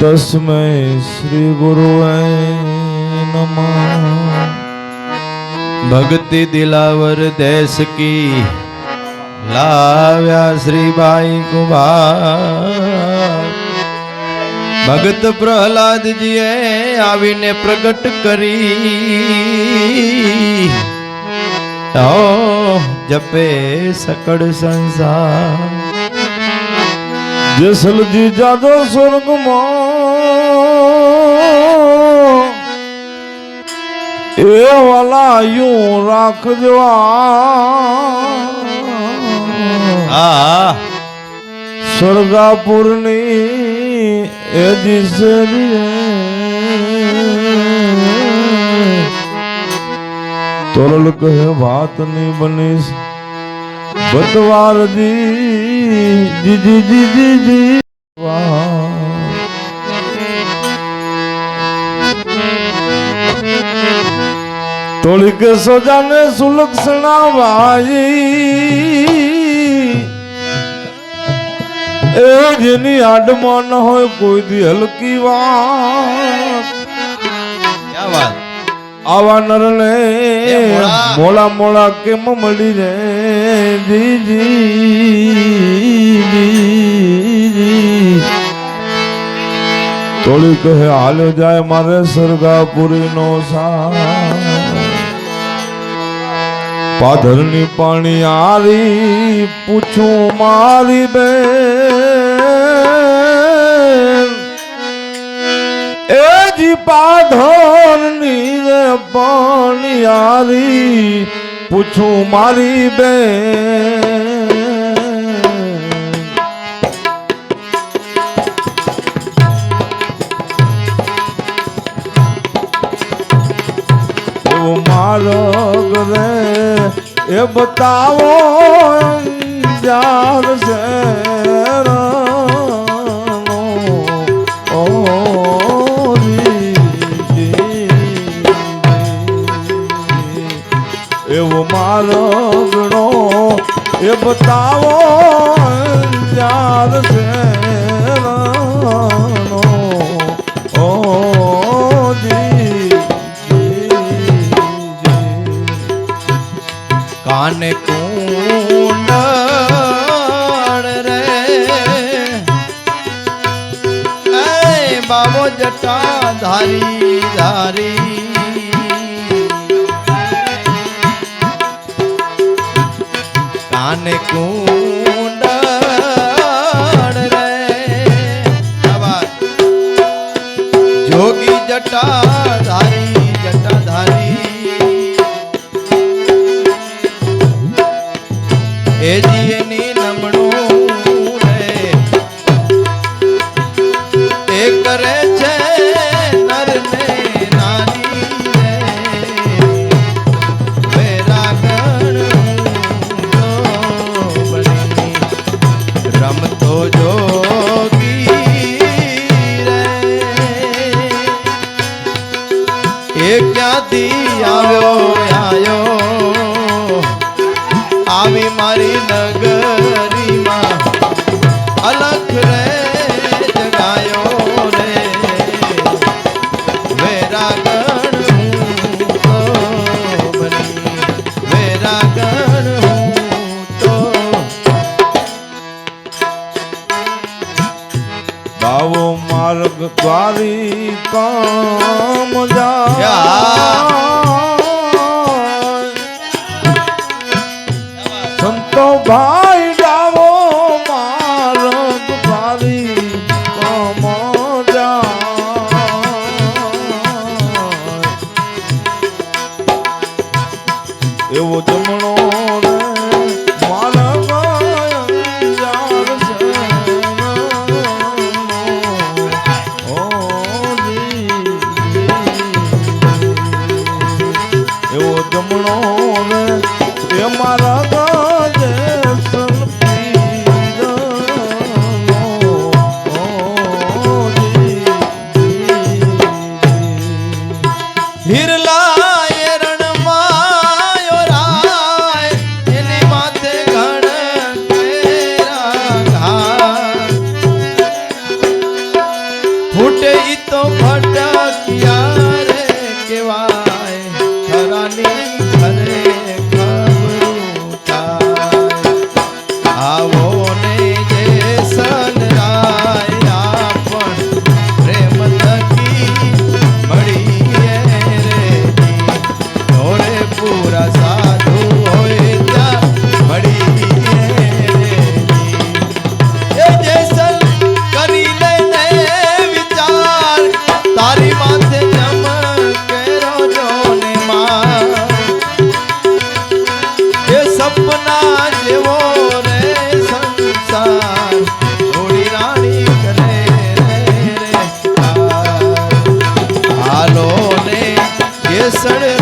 તસ્મૈ શ્રી ગુરુવે નમઃ. ભક્તિ દિલાવર દેશ કી લાવ્યા શ્રીબાઈ કુમાર. ભગત પ્રહલાદજીએ આવીને પ્રગટ કરી. જપે સકળ સંસાર. જસલજી જાદવ સ્વર્ગમાં એ વાલા યું રાખજો આ સ્વર્ગાપુરની એ દિશે તોરલ કહે વાતની બનીશ. બતવાર જી દીદી જી તોળી કે સજાને સુલક્ષણા ભાઈ એ જેની આડમાં ન હોય કોઈ દી હલકી વાત. આવા નરને મોળા. મોળા કેમ મળી રે? દીજી તોળી કહે હાલ્યો જાય મારે સરગાપુરી નો સા પાધરની પાણી આરી પૂછું મારી બે એ જી પાધરની પાણી આરી પૂછું મારી બેન. માર્ગ રે એ બતાવો અંજાર છે એવો મારો ગણો એ બતાવો અંજાર શેરનો. જટા ધારી ધારી. કાને કુંડ રે. જોગી જટા ધારી. એવો જમણો Baba. sale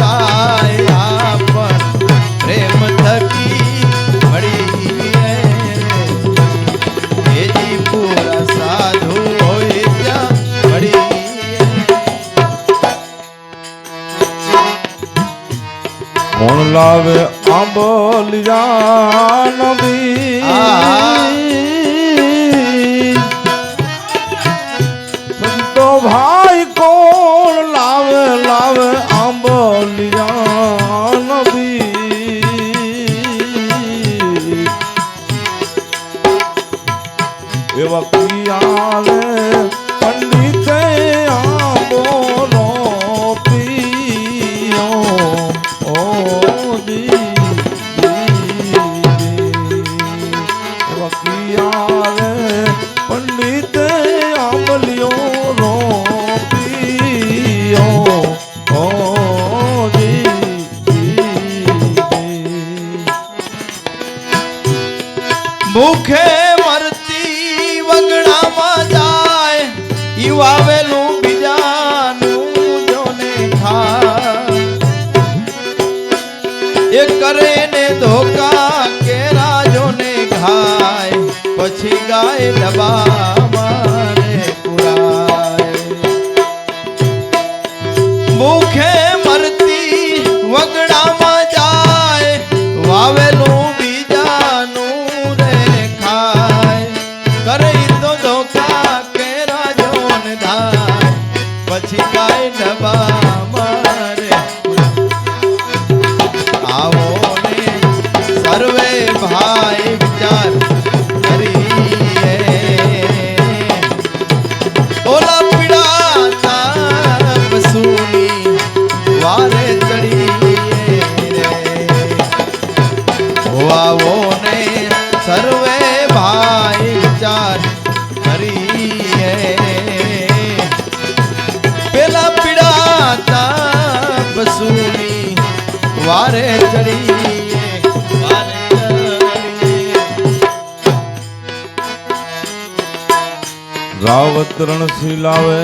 આવતરણ શિલાવે.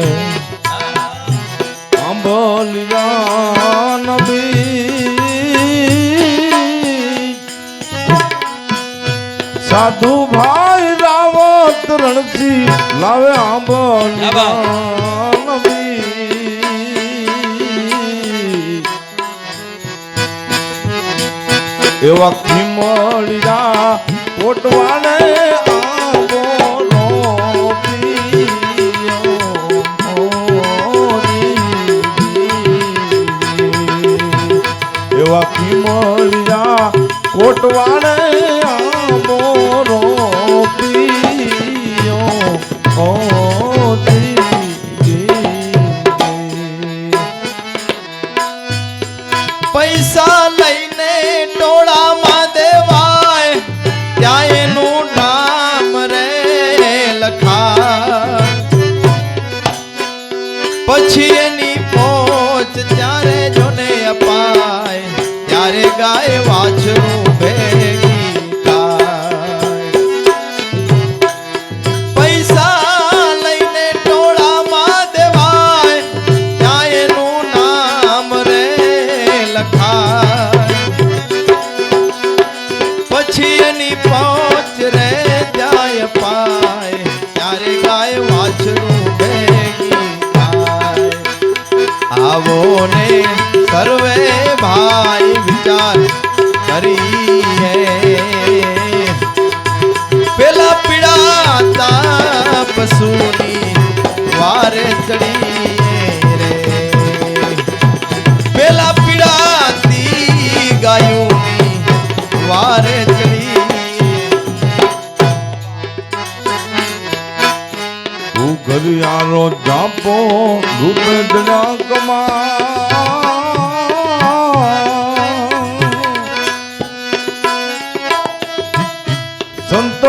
અંબોલિયા નબી સાધુ ભાઈ રાવતરણ સી લાવે આંબોલિયા નબી એવા ખીમળિયા પોટવાને હરી પેલા પીડા તાપસુની વારે ચડી રે. પેલા પીડાતી ગાયોની વારે ચડી ઘરિયારો જાપો રૂપ કમા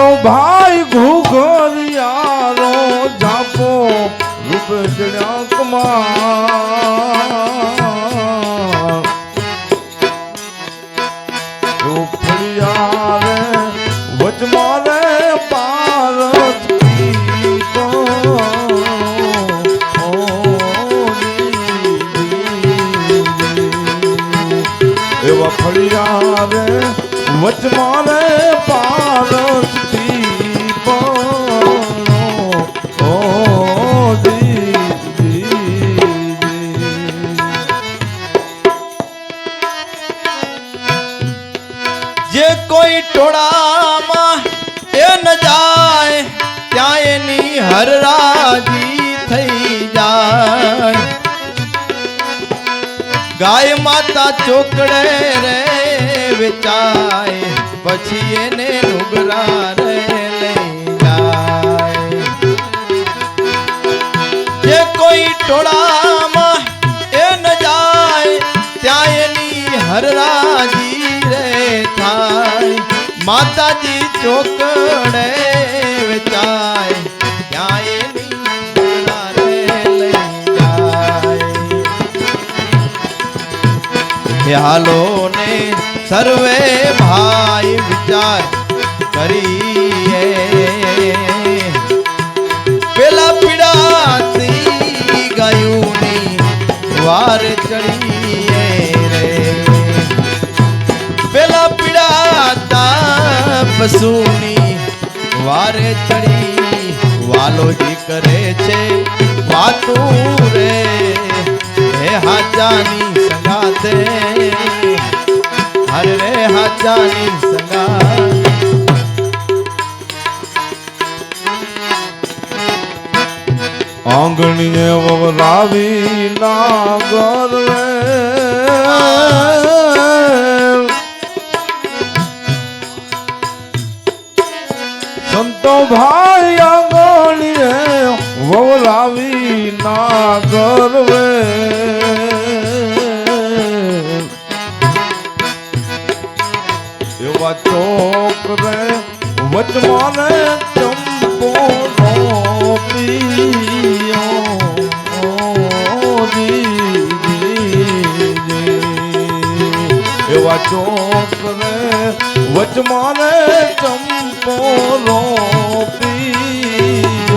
મારો ભાઈ ઘુઘરિયારો જાપો રૂપડ્યા કમા રે વચમાં એવા ફળિયા રે વચમાં ચોકડે રે વેચાય, પછી એને નુગરા રે લઈ જાય. જે કોઈ ટોળામાં એ ન જાય, ત્યાં એની હરરાજી રે થાય. માતાજી ચોકડે વેચાય હાલો ને સર્વે ભાઈ વિચાર કરીએ. પેલા પીડાતી ની વાર ચડીએ રે. પેલા પીડાતા પશુની વારે ચડી વાલોજી કરે છે વાતું રે. હાજાની સંગાતે હરે રે હાજાની સંગાત આંગણીએ વવરાવી ના ગરવે સંતો ભાઈ આંગણીએ વવરાવી ના ગરવે રે વચમાને ચંપો નો પિયો. એવા ચોક રે વચમાને ચંપો નો પિયો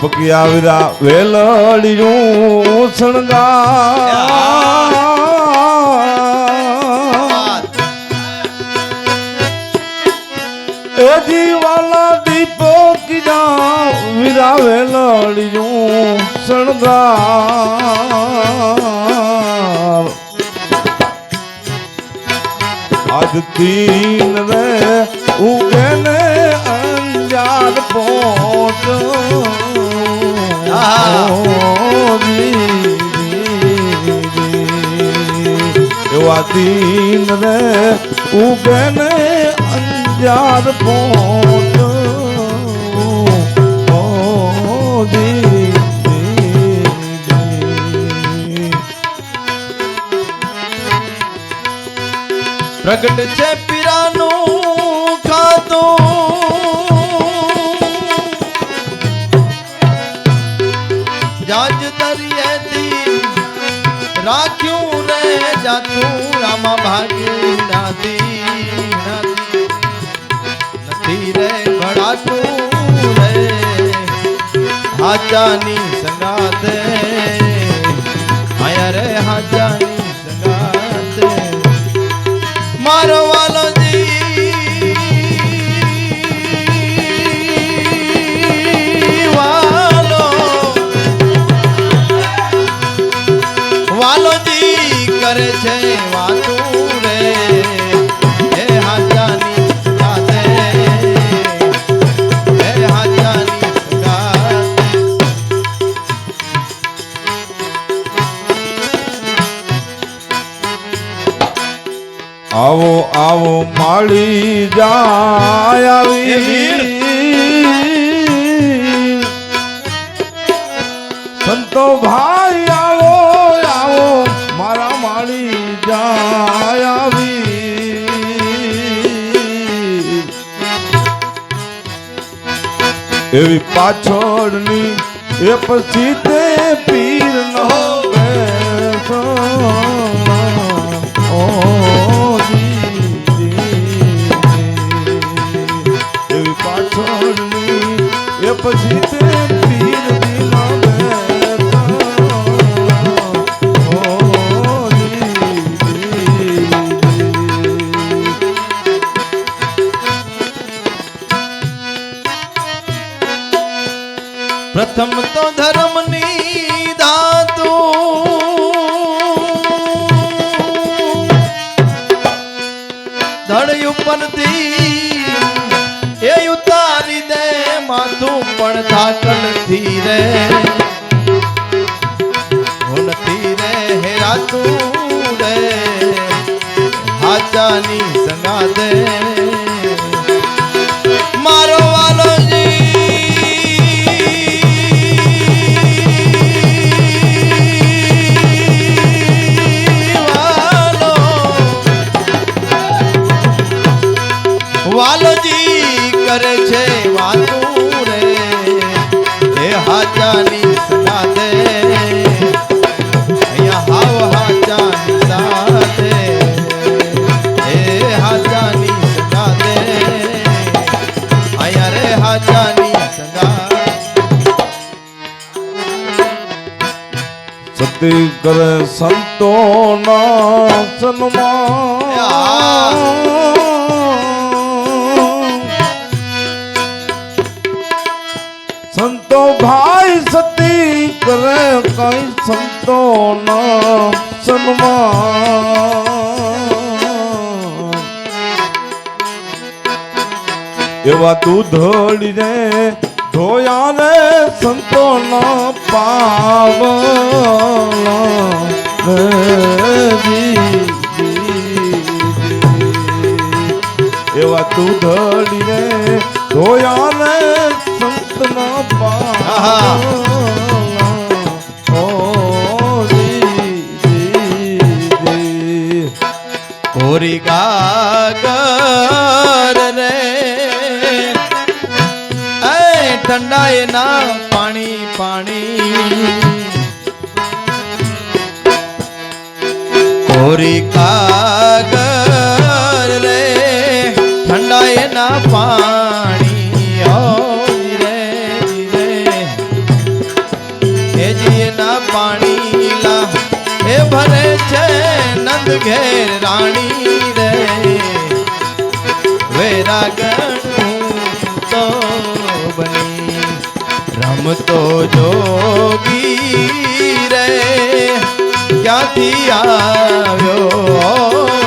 દીપકી આવીરા વેલડિયું શણગાર. એ જીવાલા દીપકી ના વીરા વેલડિયું શણગાર. આજ તીન રે ઉગે ને અંજાર પોટ એવા તીન રે ઉભે ને અંજાર. પ્રગટ છે રાખ્યું રે જાતું આમાં ભાગ્યું નાથી નાથી રે ભડાતું રે. હાજાની સંગાતે આયા રે હાજાની માળી જાય. આવી સંતો ભાઈ આવો આવો મારા માળી જાય આવી એવી પાછળની એ પછી પછી તે. પ્રથમ તો ધર્મની ધાતુ ધડ ઉપરથી થાકલથી રે નથી રે હેરાતું રે કરે સંતો સન્માન સંતો ભાઈ સતી કરે કઈ સંતો સન્માન એવા દૂધળી રે ધોયા રે સંતો ના પાવલા રે હેજીએ ના પાણી લા એ ભરે છે નંદ ઘેર રાણી રે. વેરાગણ તો બની રમતો જોગી રે. ક્યાંથી આવ્યો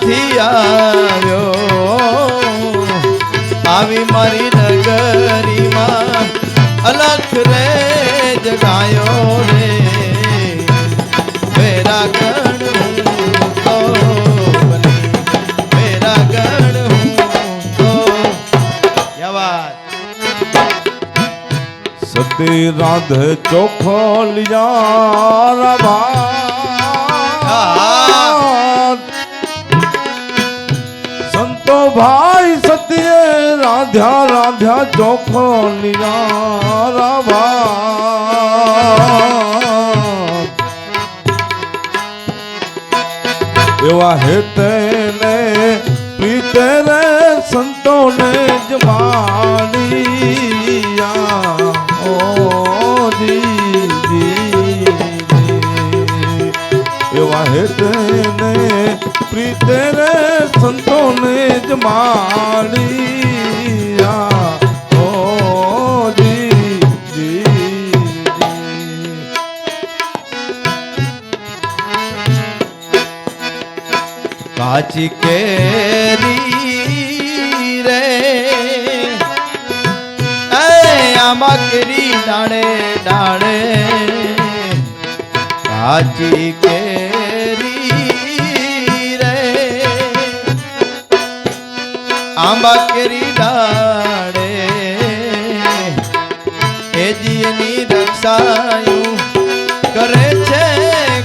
ક્યાંથી આવ્યો. આવી મારી નગરીમાં અલખ રે જગાયો રે. મેરા ગણ તો વેરા ગણ હું તો. સતી રાધે ચોખલિયા ભાત રાધ્યા રાધ્યા ચોખલિયા ભાત એવા હેતે ને પ્રીતે રે સંતોને જમાડિયા એવા પ્રીત રે સંતોને જમાડિયા ઓ જી જી જી. કાચી કેરી રે. આમાં કેરી ડાળે કાચી કેરી આંબા કેરી ડાળે. જીની રક્ષાયું કરે છે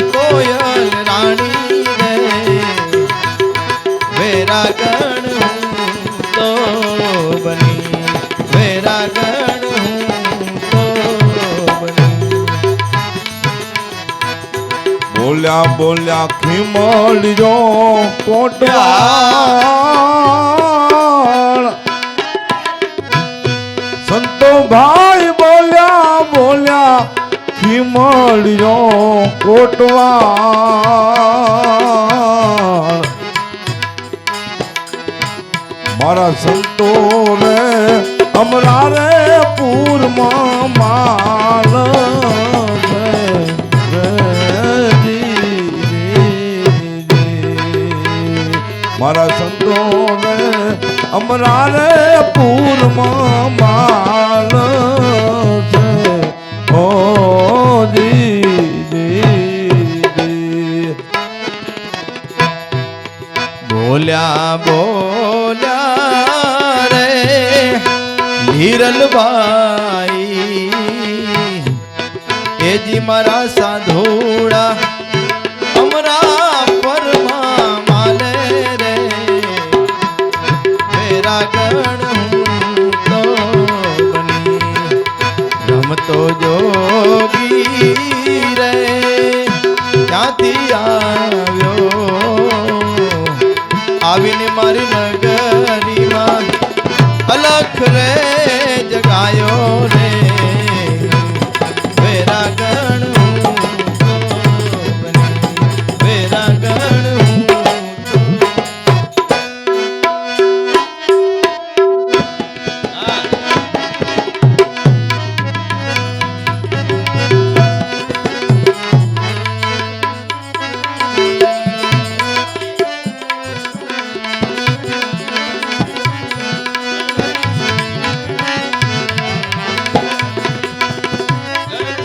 કોયલ રાણી રે વેરાગણ હું તો બની, વેરાગણ બોલ્યા બોલ્યા ખીમળજો કોટવાળ ખીમળજો કોટવા મારા સંતો રે અમરા રે પૂરમાં માલ. મારા સંતો રે અમરા રે હિરલભાઈ એજી મારા